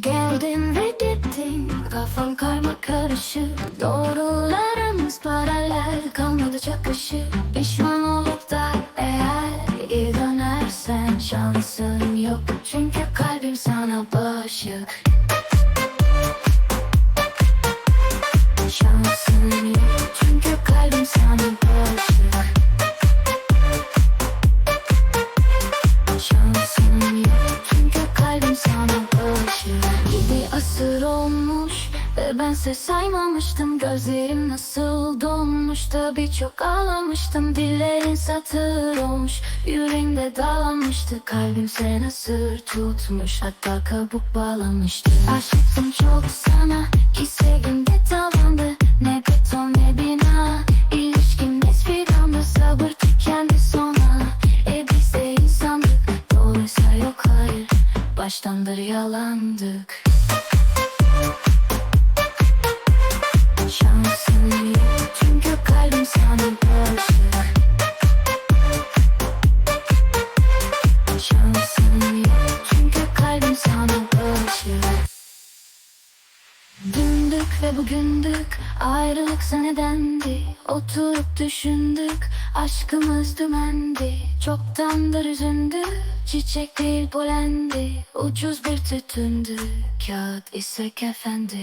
Geldin ve gittin. Kafam karma karışık. Doğrularımız paralel. Kalmadı çakışı. Pişman olup da eğer iyi dönersen Şansın yok. Çünkü kalbim sana bağışık asır olmuş ve bense saymamıştım. Gözlerim nasıl donmuş da birçok ağlamıştım. Dillerin satır olmuş yüreğimde dağılmıştı Kalbim seni sır tutmuş hatta kabuk bağlamıştı. Aşıktım çok sana ki sevgimde tavandı. Ne beton ne bina İlişkimiz bir anda sabır tükendi sona. E biz de insandık Doğruysa yok hayır Baştandır yalandık. Şansın Çünkü kalbim sana bağışık Şansın Çünkü kalbim sana bağışık Dündük ve bugündük Ayrılıksa nedendi Oturup düşündük Aşkımız dümendi. Çoktandır üzündü Çiçek değil polendi Ucuz bir tütündü Kağıt ise kefendi